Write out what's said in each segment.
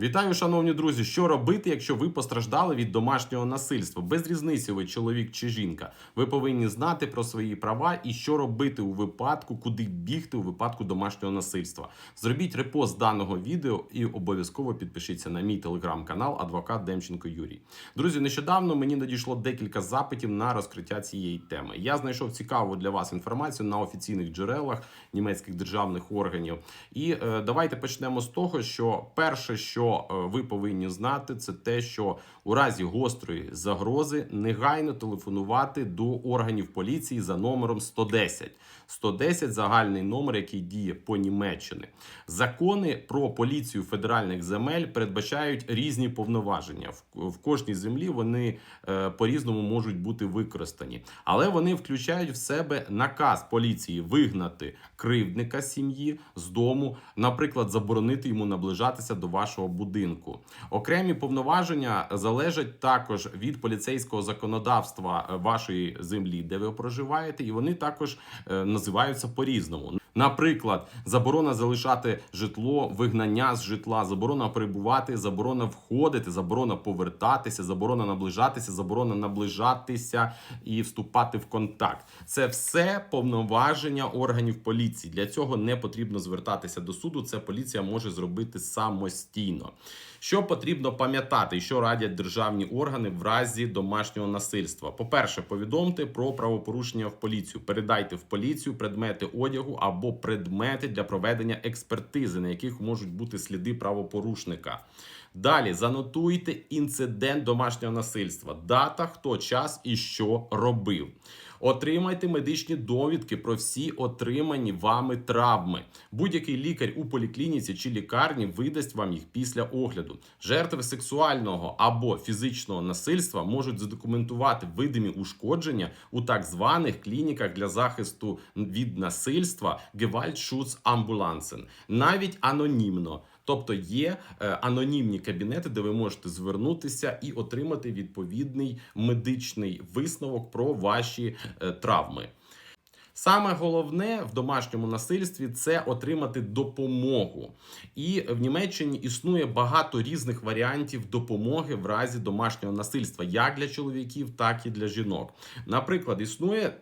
Вітаю, шановні друзі! Що робити, якщо ви постраждали від домашнього насильства? Без різниці, ви чоловік чи жінка. Ви повинні знати про свої права і що робити у випадку, куди бігти у випадку домашнього насильства. Зробіть репост даного відео і обов'язково підпишіться на мій телеграм-канал Адвокат Демченко Юрій. Друзі, нещодавно мені надійшло декілька запитів на розкриття цієї теми. Я знайшов цікаву для вас інформацію на офіційних джерелах німецьких державних органів. І е, давайте почнемо з того, що перше, що е, ви повинні знати, це те, що у разі гострої загрози негайно телефонувати до органів поліції за номером 110. 110 – загальний номер, який діє по Німеччині. Закони про поліцію федеральних земель передбачають різні повноваження. В, кожній землі вони е, по-різному можуть бути використані, але вони включають в себе наказ поліції вигнати кривдника сім'ї з дому, наприклад, заборонити йому наближатися до вашого будинку. Окремі повноваження залежать також від поліцейського законодавства е, вашої землі, де ви проживаєте, і вони також е, називаються по-різному. Наприклад, заборона залишати житло, вигнання з житла, заборона перебувати, заборона входити, заборона повертатися, заборона наближатися, заборона наближатися і вступати в контакт. Це все повноваження органів поліції. Для цього не потрібно звертатися до суду. Це поліція може зробити самостійно. Що потрібно пам'ятати, що радять державні органи в разі домашнього насильства? По-перше, повідомте про правопорушення в поліцію. Передайте в поліцію предмети одягу або предмети для проведення експертизи, на яких можуть бути сліди правопорушника. Далі занотуйте інцидент домашнього насильства, дата, хто час і що робив. Отримайте медичні довідки про всі отримані вами травми. Будь-який лікар у поліклініці чи лікарні видасть вам їх після огляду. Жертви сексуального або фізичного насильства можуть задокументувати видимі ушкодження у так званих клініках для захисту від насильства Gewaltschutzambulanzen, навіть анонімно. Тобто є е, анонімні кабінети, де ви можете звернутися і отримати відповідний медичний висновок про ваші е, травми. Саме головне в домашньому насильстві це отримати допомогу. І в Німеччині існує багато різних варіантів допомоги в разі домашнього насильства, як для чоловіків, так і для жінок. Наприклад, існує.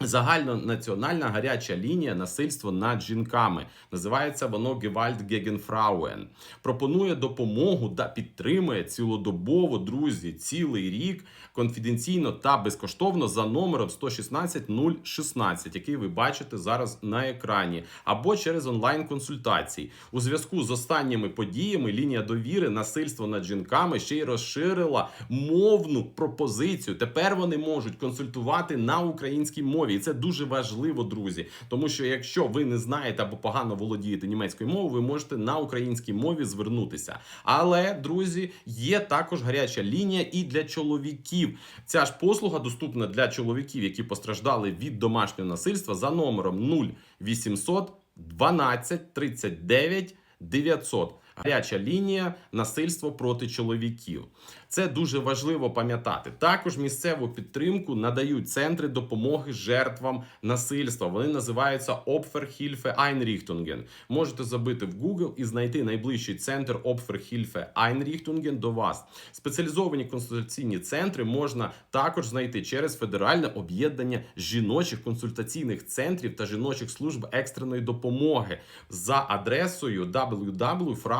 Загальнонаціональна гаряча лінія насильства над жінками називається воно Gewalt gegen. Пропонує допомогу та підтримує цілодобово друзі цілий рік конфіденційно та безкоштовно за номером 116 016, який ви бачите зараз на екрані, або через онлайн-консультації. У зв'язку з останніми подіями лінія довіри насильство над жінками ще й розширила мовну пропозицію. Тепер вони можуть консультувати на українській мові. І це дуже важливо, друзі. Тому що якщо ви не знаєте або погано володієте німецькою мовою, ви можете на українській мові звернутися. Але, друзі, є також гаряча лінія і для чоловіків. Ця ж послуга доступна для чоловіків, які постраждали від домашнього насильства за номером 0800 12 39 900. Гаряча лінія насильство проти чоловіків. Це дуже важливо пам'ятати. Також місцеву підтримку надають центри допомоги жертвам насильства. Вони називаються Opferhilfe Einrichtungen. Можете забити в Google і знайти найближчий центр Opferhilfe Einrichtungen до вас. Спеціалізовані консультаційні центри можна також знайти через Федеральне об'єднання жіночих консультаційних центрів та жіночих служб екстреної допомоги за адресою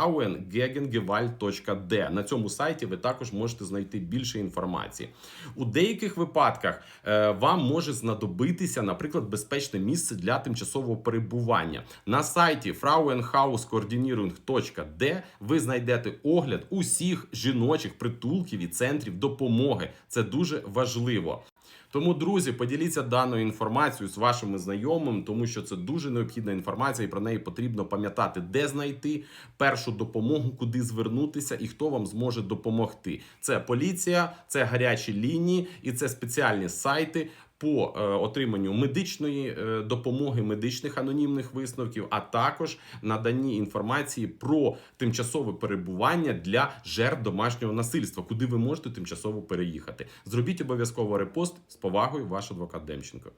www.frauengegengewalt.de. На цьому сайті ви також можете знайти більше інформації. У деяких випадках е, вам може знадобитися, наприклад, безпечне місце для тимчасового перебування. На сайті frauenhauskoordinierung.de ви знайдете огляд усіх жіночих притулків і центрів допомоги. Це дуже важливо. Тому, друзі, поділіться даною інформацією з вашими знайомими, тому що це дуже необхідна інформація, і про неї потрібно пам'ятати, де знайти першу допомогу, куди звернутися і хто вам зможе допомогти. Це поліція, це гарячі лінії і це спеціальні сайти. По е, отриманню медичної е, допомоги, медичних анонімних висновків, а також наданні інформації про тимчасове перебування для жертв домашнього насильства, куди ви можете тимчасово переїхати. Зробіть обов'язково репост з повагою, ваш адвокат Демченко.